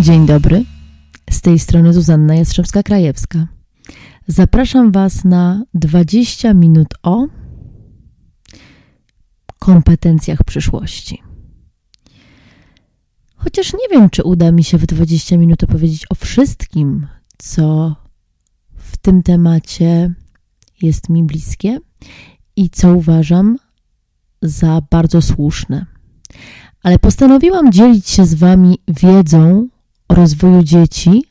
Dzień dobry. Z tej strony Zuzanna Jastrzębska-Krajewska. Zapraszam Was na 20 minut o kompetencjach przyszłości. Chociaż nie wiem, czy uda mi się w 20 minut opowiedzieć o wszystkim, co w tym temacie jest mi bliskie i co uważam za bardzo słuszne. Ale postanowiłam dzielić się z Wami wiedzą o rozwoju dzieci,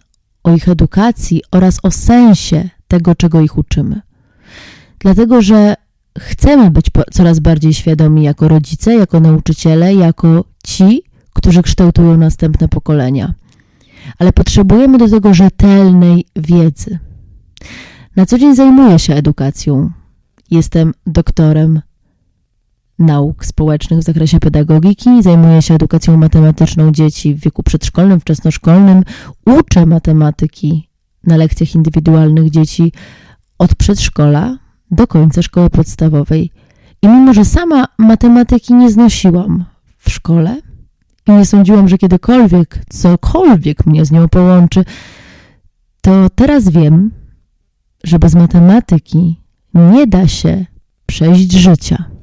o ich edukacji oraz o sensie tego, czego ich uczymy. Dlatego, że chcemy być coraz bardziej świadomi jako rodzice, jako nauczyciele, jako ci, którzy kształtują następne pokolenia. Ale potrzebujemy do tego rzetelnej wiedzy. Na co dzień zajmuję się edukacją. Jestem doktorem nauk społecznych w zakresie pedagogiki, zajmuję się edukacją matematyczną dzieci w wieku przedszkolnym, wczesnoszkolnym, uczę matematyki na lekcjach indywidualnych dzieci od przedszkola do końca szkoły podstawowej. I mimo, że sama matematyki nie znosiłam w szkole i nie sądziłam, że kiedykolwiek cokolwiek mnie z nią połączy, to teraz wiem, że bez matematyki nie da się przejść życia.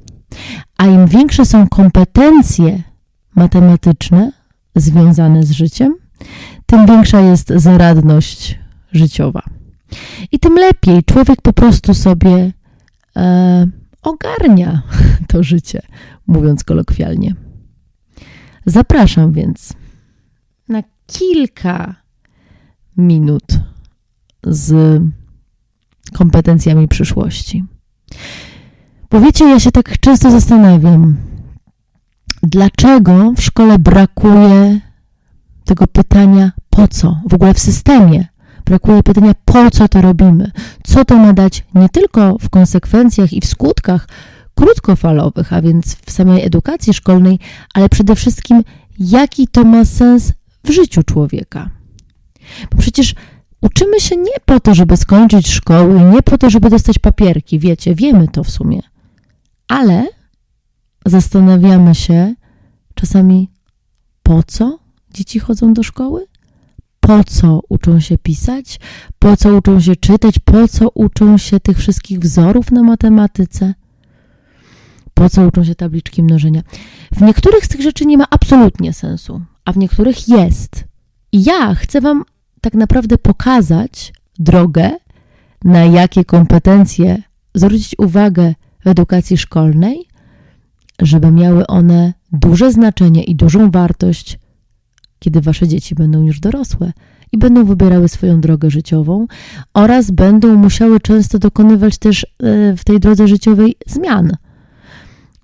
A im większe są kompetencje matematyczne związane z życiem, tym większa jest zaradność życiowa. I tym lepiej człowiek po prostu sobie e, ogarnia to życie, mówiąc kolokwialnie. Zapraszam więc na kilka minut z kompetencjami przyszłości. Bo wiecie, ja się tak często zastanawiam, dlaczego w szkole brakuje tego pytania po co, w ogóle w systemie. Brakuje pytania, po co to robimy, co to ma dać nie tylko w konsekwencjach i w skutkach krótkofalowych, a więc w samej edukacji szkolnej, ale przede wszystkim, jaki to ma sens w życiu człowieka. Bo przecież uczymy się nie po to, żeby skończyć szkoły, nie po to, żeby dostać papierki, wiecie, wiemy to w sumie ale zastanawiamy się czasami, po co dzieci chodzą do szkoły? Po co uczą się pisać? Po co uczą się czytać? Po co uczą się tych wszystkich wzorów na matematyce? Po co uczą się tabliczki mnożenia? W niektórych z tych rzeczy nie ma absolutnie sensu, a w niektórych jest. I ja chcę Wam tak naprawdę pokazać drogę, na jakie kompetencje zwrócić uwagę w edukacji szkolnej, żeby miały one duże znaczenie i dużą wartość, kiedy wasze dzieci będą już dorosłe i będą wybierały swoją drogę życiową oraz będą musiały często dokonywać też e, w tej drodze życiowej zmian.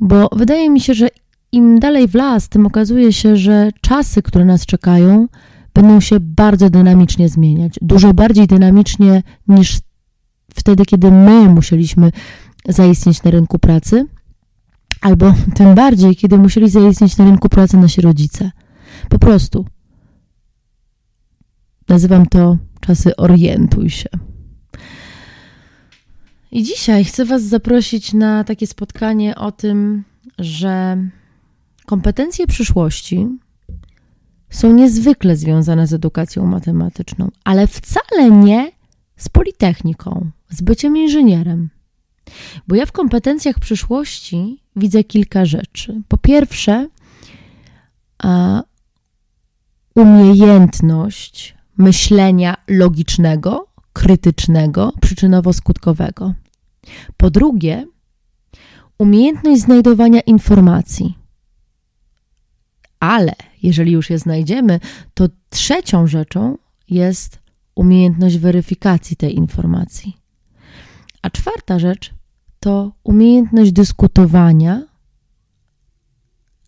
Bo wydaje mi się, że im dalej w las, tym okazuje się, że czasy, które nas czekają, będą się bardzo dynamicznie zmieniać. Dużo bardziej dynamicznie niż wtedy, kiedy my musieliśmy zaistnieć na rynku pracy, albo tym bardziej, kiedy musieli zaistnieć na rynku pracy nasi rodzice. Po prostu. Nazywam to czasy orientuj się. I dzisiaj chcę Was zaprosić na takie spotkanie o tym, że kompetencje przyszłości są niezwykle związane z edukacją matematyczną, ale wcale nie z politechniką, z byciem inżynierem. Bo ja w kompetencjach przyszłości widzę kilka rzeczy. Po pierwsze, umiejętność myślenia logicznego, krytycznego, przyczynowo-skutkowego. Po drugie, umiejętność znajdowania informacji. Ale jeżeli już je znajdziemy, to trzecią rzeczą jest umiejętność weryfikacji tej informacji. A czwarta rzecz to umiejętność dyskutowania,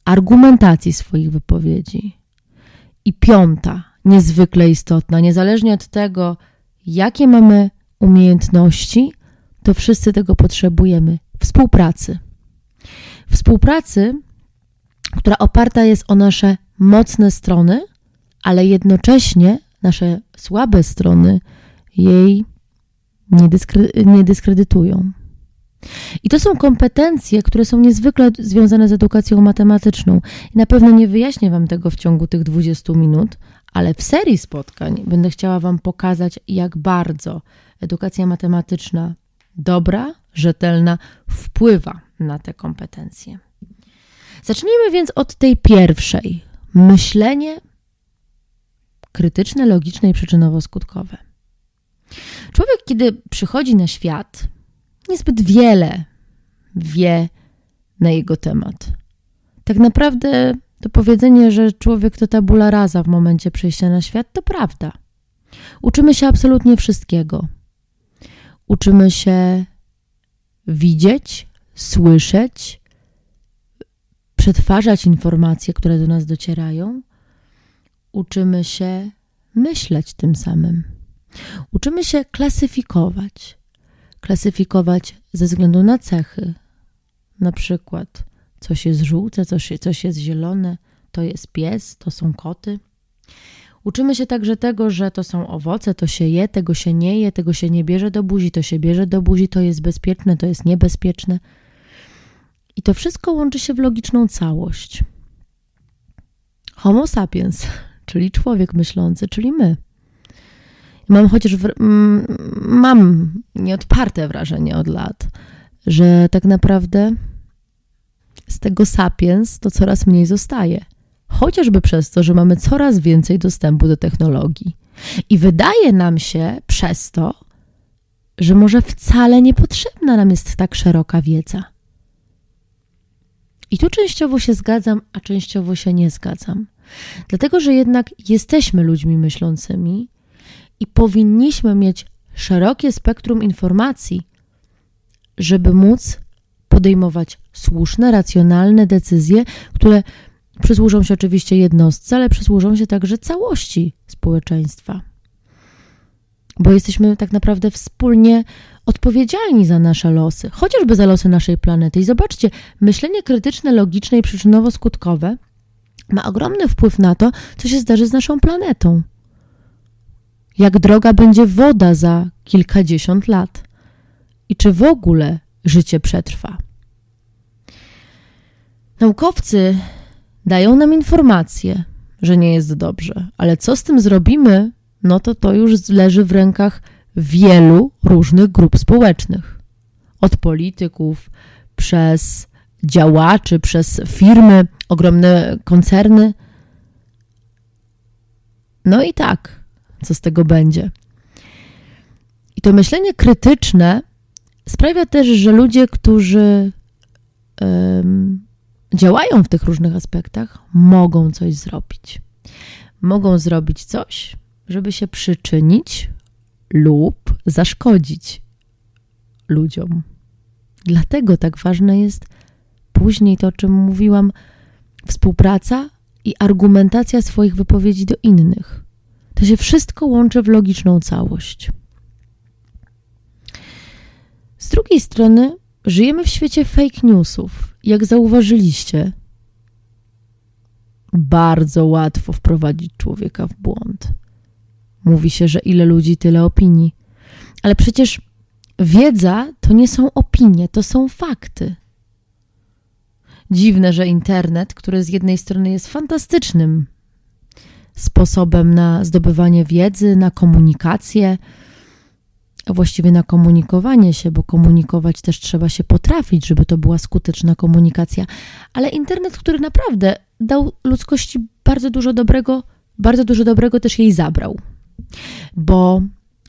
argumentacji swoich wypowiedzi. I piąta, niezwykle istotna, niezależnie od tego, jakie mamy umiejętności, to wszyscy tego potrzebujemy współpracy. Współpracy, która oparta jest o nasze mocne strony, ale jednocześnie nasze słabe strony jej nie, dyskre, nie dyskredytują. I to są kompetencje, które są niezwykle związane z edukacją matematyczną. I na pewno nie wyjaśnię Wam tego w ciągu tych 20 minut, Ale w serii spotkań będę chciała Wam pokazać, jak bardzo edukacja matematyczna dobra, rzetelna wpływa na te kompetencje. Zacznijmy więc od tej pierwszej. Myślenie krytyczne, logiczne i przyczynowo-skutkowe. Człowiek, kiedy przychodzi na świat, niezbyt wiele wie na jego temat. Tak naprawdę to powiedzenie, że człowiek to tabula rasa w momencie przyjścia na świat, to prawda. Uczymy się absolutnie wszystkiego. Uczymy się widzieć, słyszeć, przetwarzać informacje, które do nas docierają. Uczymy się myśleć tym samym. Uczymy się klasyfikować. Klasyfikować ze względu na cechy. Na przykład coś jest żółte, coś, coś jest zielone, to jest pies, to są koty. Uczymy się także tego, że to są owoce, to się je, tego się nie je, tego się nie bierze do buzi, to się bierze do buzi, to jest bezpieczne, to jest niebezpieczne. I to wszystko łączy się w logiczną całość. Homo sapiens, czyli człowiek myślący, czyli my. Mam chociaż w, mam nieodparte wrażenie od lat, że tak naprawdę z tego sapiens to coraz mniej zostaje. Chociażby przez to, że mamy coraz więcej dostępu do technologii. I wydaje nam się przez to, że może wcale niepotrzebna nam jest tak szeroka wiedza. I tu częściowo się zgadzam, a częściowo się nie zgadzam. Dlatego, że jednak jesteśmy ludźmi myślącymi i powinniśmy mieć szerokie spektrum informacji, żeby móc podejmować słuszne, racjonalne decyzje, które przysłużą się oczywiście jednostce, ale przysłużą się także całości społeczeństwa. Bo jesteśmy tak naprawdę wspólnie odpowiedzialni za nasze losy, chociażby za losy naszej planety. I zobaczcie, myślenie krytyczne, logiczne i przyczynowo-skutkowe ma ogromny wpływ na to, co się zdarzy z naszą planetą. Jak droga będzie woda za kilkadziesiąt lat i czy w ogóle życie przetrwa. Naukowcy dają nam informacje, że nie jest dobrze, ale co z tym zrobimy, no to to już leży w rękach wielu różnych grup społecznych. Od polityków, przez działaczy, przez firmy, ogromne koncerny. No i tak, co z tego będzie. I to myślenie krytyczne sprawia też, że ludzie, którzy um, działają w tych różnych aspektach, mogą coś zrobić. Mogą zrobić coś, żeby się przyczynić lub zaszkodzić ludziom. Dlatego tak ważne jest później to, o czym mówiłam, współpraca i argumentacja swoich wypowiedzi do innych. To się wszystko łączy w logiczną całość. Z drugiej strony, żyjemy w świecie fake newsów. Jak zauważyliście, bardzo łatwo wprowadzić człowieka w błąd. Mówi się, że ile ludzi, tyle opinii. Ale przecież wiedza to nie są opinie, to są fakty. Dziwne, że internet, który z jednej strony jest fantastycznym sposobem na zdobywanie wiedzy, na komunikację, a właściwie na komunikowanie się, bo komunikować też trzeba się potrafić, żeby to była skuteczna komunikacja, ale internet, który naprawdę dał ludzkości bardzo dużo dobrego, bardzo dużo dobrego też jej zabrał. Bo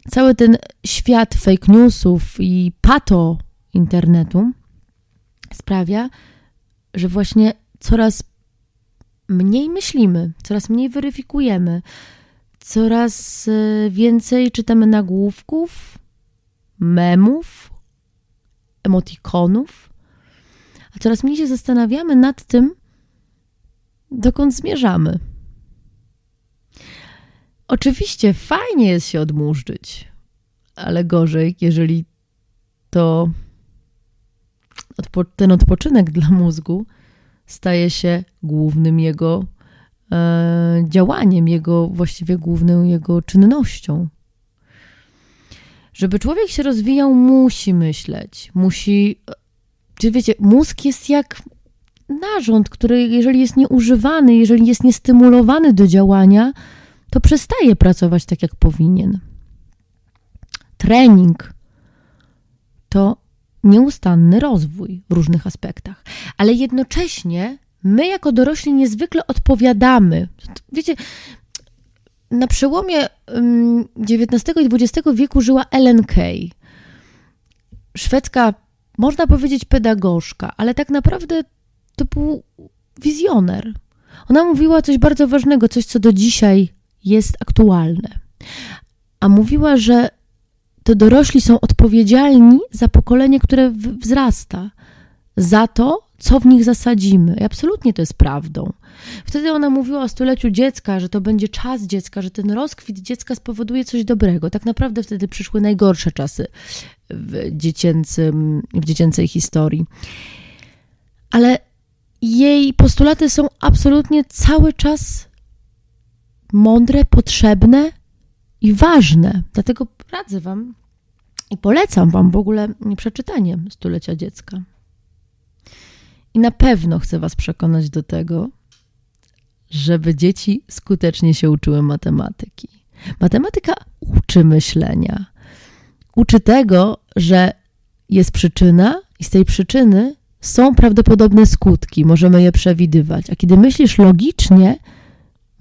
cały ten świat fake newsów i pato internetu sprawia, że właśnie coraz mniej myślimy, coraz mniej weryfikujemy, coraz e, więcej czytamy nagłówków, memów, emotikonów, a coraz mniej się zastanawiamy nad tym, dokąd zmierzamy. Oczywiście fajnie jest się odmurzyć, ale gorzej, jeżeli to ten odpoczynek dla mózgu staje się głównym jego e, działaniem, jego właściwie główną jego czynnością. Żeby człowiek się rozwijał, musi myśleć, musi. Czy wiecie, mózg jest jak narząd, który, jeżeli jest nieużywany, jeżeli jest niestymulowany do działania, to przestaje pracować tak, jak powinien. Trening to nieustanny rozwój w różnych aspektach, ale jednocześnie my, jako dorośli, niezwykle odpowiadamy. Wiecie, na przełomie XIX i XX wieku żyła Ellen Key, szwedzka, można powiedzieć, pedagogzka, ale tak naprawdę to był wizjoner. Ona mówiła coś bardzo ważnego, coś, co do dzisiaj jest aktualne. A mówiła, że to dorośli są odpowiedzialni za pokolenie, które wzrasta, za to, co w nich zasadzimy. I absolutnie to jest prawdą. Wtedy ona mówiła o stuleciu dziecka, że to będzie czas dziecka, że ten rozkwit dziecka spowoduje coś dobrego. Tak naprawdę wtedy przyszły najgorsze czasy w, dziecięcym, w dziecięcej historii. Ale jej postulaty są absolutnie cały czas mądre, potrzebne i ważne. Dlatego radzę Wam i polecam Wam w ogóle przeczytanie stulecia dziecka. I na pewno chcę Was przekonać do tego, żeby dzieci skutecznie się uczyły matematyki. Matematyka uczy myślenia. Uczy tego, że jest przyczyna i z tej przyczyny są prawdopodobne skutki, możemy je przewidywać. A kiedy myślisz logicznie,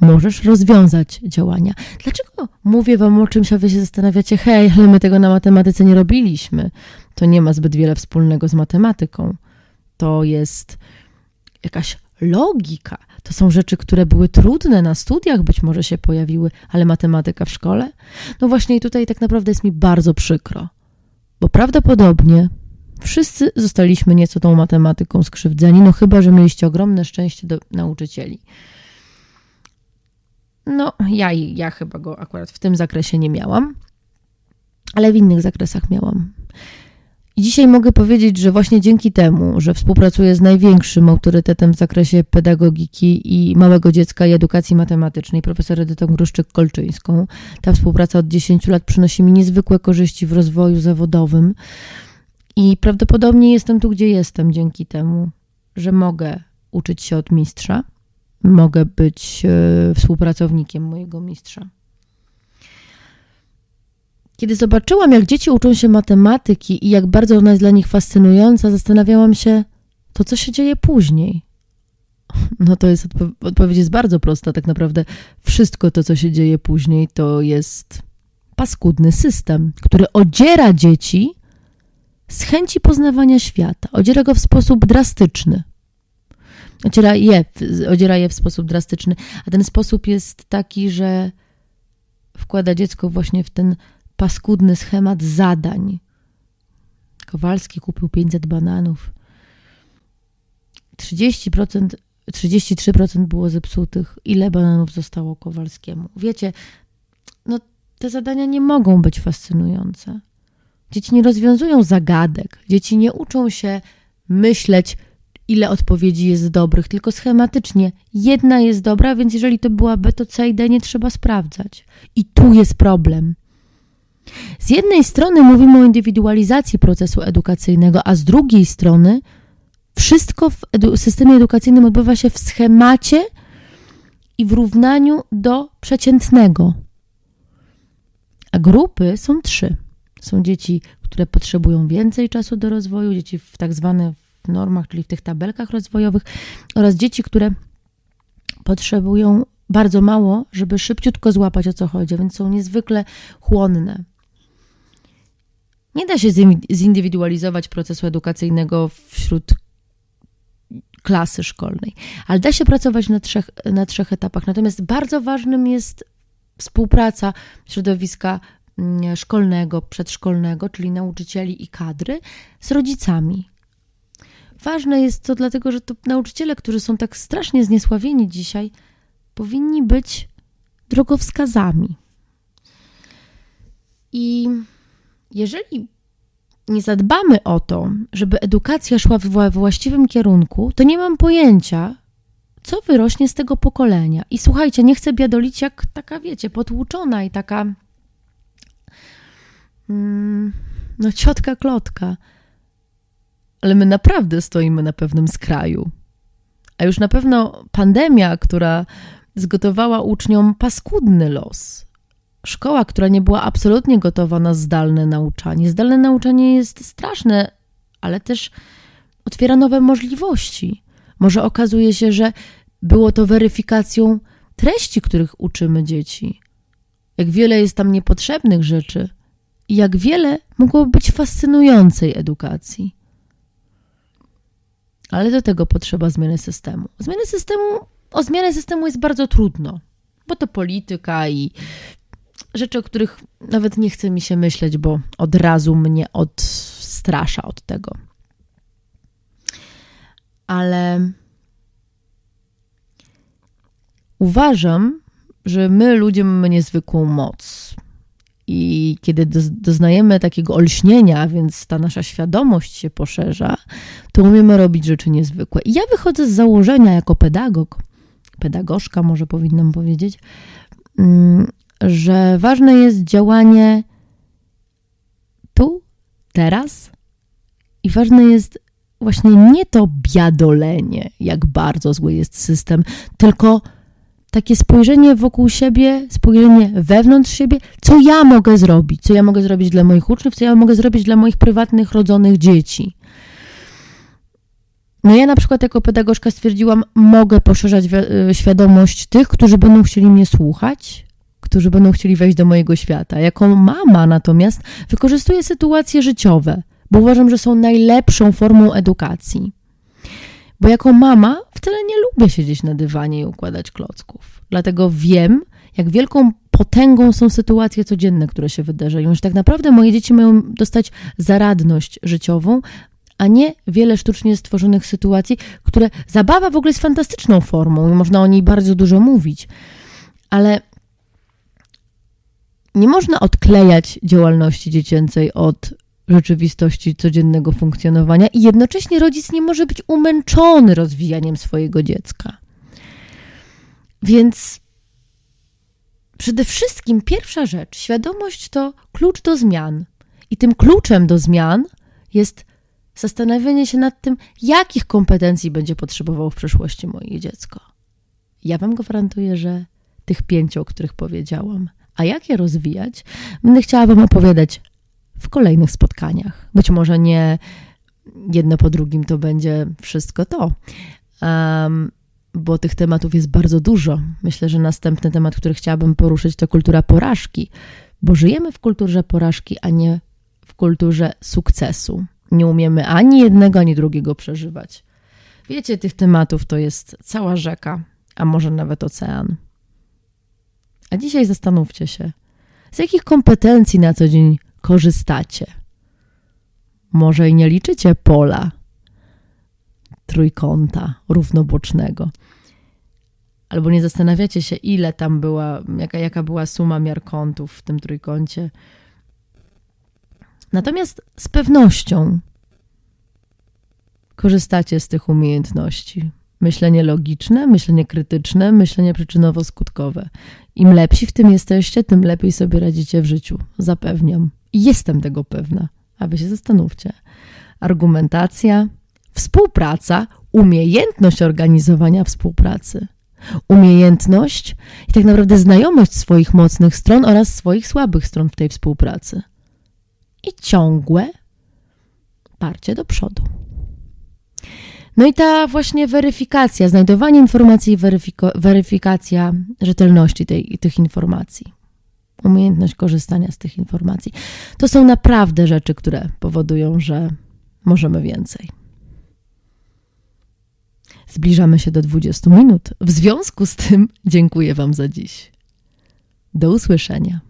możesz rozwiązać działania. Dlaczego mówię wam o czymś, a wy się zastanawiacie, hej, ale my tego na matematyce nie robiliśmy. To nie ma zbyt wiele wspólnego z matematyką. To jest jakaś logika. To są rzeczy, które były trudne na studiach, być może się pojawiły, ale matematyka w szkole? No właśnie i tutaj tak naprawdę jest mi bardzo przykro, bo prawdopodobnie wszyscy zostaliśmy nieco tą matematyką skrzywdzeni, no chyba, że mieliście ogromne szczęście do nauczycieli. No, ja, ja chyba go akurat w tym zakresie nie miałam, ale w innych zakresach miałam. I dzisiaj mogę powiedzieć, że właśnie dzięki temu, że współpracuję z największym autorytetem w zakresie pedagogiki i małego dziecka i edukacji matematycznej, profesor Edytą Gruszczyk-Kolczyńską, ta współpraca od 10 lat przynosi mi niezwykłe korzyści w rozwoju zawodowym i prawdopodobnie jestem tu, gdzie jestem dzięki temu, że mogę uczyć się od mistrza, mogę być e, współpracownikiem mojego mistrza. Kiedy zobaczyłam, jak dzieci uczą się matematyki i jak bardzo ona jest dla nich fascynująca, zastanawiałam się, to co się dzieje później. No to jest odpo odpowiedź jest bardzo prosta. Tak naprawdę wszystko to, co się dzieje później, to jest paskudny system, który odziera dzieci z chęci poznawania świata. Odziera go w sposób drastyczny. Odziera je, odziera je w sposób drastyczny, a ten sposób jest taki, że wkłada dziecko właśnie w ten paskudny schemat zadań. Kowalski kupił 500 bananów. 30%, 33% było zepsutych. Ile bananów zostało Kowalskiemu? Wiecie, no te zadania nie mogą być fascynujące. Dzieci nie rozwiązują zagadek. Dzieci nie uczą się myśleć, ile odpowiedzi jest dobrych, tylko schematycznie. Jedna jest dobra, więc jeżeli to była B, to C i D nie trzeba sprawdzać. I tu jest problem. Z jednej strony mówimy o indywidualizacji procesu edukacyjnego, a z drugiej strony wszystko w edu systemie edukacyjnym odbywa się w schemacie i w równaniu do przeciętnego. A grupy są trzy. Są dzieci, które potrzebują więcej czasu do rozwoju, dzieci w tak zwanych normach, czyli w tych tabelkach rozwojowych, oraz dzieci, które potrzebują bardzo mało, żeby szybciutko złapać o co chodzi, więc są niezwykle chłonne. Nie da się zindywidualizować procesu edukacyjnego wśród klasy szkolnej, ale da się pracować na trzech, na trzech etapach. Natomiast bardzo ważnym jest współpraca środowiska mm, szkolnego, przedszkolnego, czyli nauczycieli i kadry, z rodzicami. Ważne jest to dlatego, że to nauczyciele, którzy są tak strasznie zniesławieni dzisiaj, powinni być drogowskazami. I jeżeli nie zadbamy o to, żeby edukacja szła we właściwym kierunku, to nie mam pojęcia, co wyrośnie z tego pokolenia. I słuchajcie, nie chcę biadolić jak taka, wiecie, potłuczona i taka mm, no ciotka klotka. Ale my naprawdę stoimy na pewnym skraju. A już na pewno pandemia, która zgotowała uczniom paskudny los. Szkoła, która nie była absolutnie gotowa na zdalne nauczanie. Zdalne nauczanie jest straszne, ale też otwiera nowe możliwości. Może okazuje się, że było to weryfikacją treści, których uczymy dzieci. Jak wiele jest tam niepotrzebnych rzeczy i jak wiele mogło być fascynującej edukacji. Ale do tego potrzeba zmiany systemu. Zmiany systemu, o zmianę systemu jest bardzo trudno, bo to polityka i rzeczy, o których nawet nie chce mi się myśleć, bo od razu mnie odstrasza od tego. Ale uważam, że my ludzie mamy niezwykłą moc. I kiedy doznajemy takiego olśnienia, więc ta nasza świadomość się poszerza, to umiemy robić rzeczy niezwykłe. I ja wychodzę z założenia jako pedagog, pedagożka może powinnam powiedzieć, mm, że ważne jest działanie tu, teraz i ważne jest właśnie nie to biadolenie, jak bardzo zły jest system, tylko takie spojrzenie wokół siebie, spojrzenie wewnątrz siebie, co ja mogę zrobić, co ja mogę zrobić dla moich uczniów, co ja mogę zrobić dla moich prywatnych, rodzonych dzieci. No ja na przykład jako pedagogzka stwierdziłam, mogę poszerzać y, świadomość tych, którzy będą chcieli mnie słuchać, którzy będą chcieli wejść do mojego świata. Jako mama natomiast wykorzystuję sytuacje życiowe, bo uważam, że są najlepszą formą edukacji. Bo jako mama wcale nie lubię siedzieć na dywanie i układać klocków. Dlatego wiem, jak wielką potęgą są sytuacje codzienne, które się wydarzają, że tak naprawdę moje dzieci mają dostać zaradność życiową, a nie wiele sztucznie stworzonych sytuacji, które zabawa w ogóle jest fantastyczną formą i można o niej bardzo dużo mówić. Ale nie można odklejać działalności dziecięcej od rzeczywistości codziennego funkcjonowania i jednocześnie rodzic nie może być umęczony rozwijaniem swojego dziecka. Więc przede wszystkim pierwsza rzecz, świadomość to klucz do zmian. I tym kluczem do zmian jest zastanawianie się nad tym, jakich kompetencji będzie potrzebowało w przyszłości moje dziecko. Ja Wam gwarantuję, że tych pięciu, o których powiedziałam, a jak je rozwijać, będę chciała Wam opowiadać w kolejnych spotkaniach. Być może nie jedno po drugim to będzie wszystko to, um, bo tych tematów jest bardzo dużo. Myślę, że następny temat, który chciałabym poruszyć, to kultura porażki, bo żyjemy w kulturze porażki, a nie w kulturze sukcesu. Nie umiemy ani jednego, ani drugiego przeżywać. Wiecie, tych tematów to jest cała rzeka, a może nawet ocean. A dzisiaj zastanówcie się, z jakich kompetencji na co dzień korzystacie. Może i nie liczycie pola trójkąta równobocznego. Albo nie zastanawiacie się, ile tam była, jaka, jaka była suma miar kątów w tym trójkącie. Natomiast z pewnością korzystacie z tych umiejętności. Myślenie logiczne, myślenie krytyczne, myślenie przyczynowo-skutkowe. Im lepsi w tym jesteście, tym lepiej sobie radzicie w życiu. Zapewniam. Jestem tego pewna. A wy się zastanówcie. Argumentacja, współpraca, umiejętność organizowania współpracy. Umiejętność i tak naprawdę znajomość swoich mocnych stron oraz swoich słabych stron w tej współpracy. I ciągłe parcie do przodu. No i ta właśnie weryfikacja, znajdowanie informacji i weryfikacja rzetelności tej, tych informacji umiejętność korzystania z tych informacji. To są naprawdę rzeczy, które powodują, że możemy więcej. Zbliżamy się do 20 minut. W związku z tym dziękuję Wam za dziś. Do usłyszenia.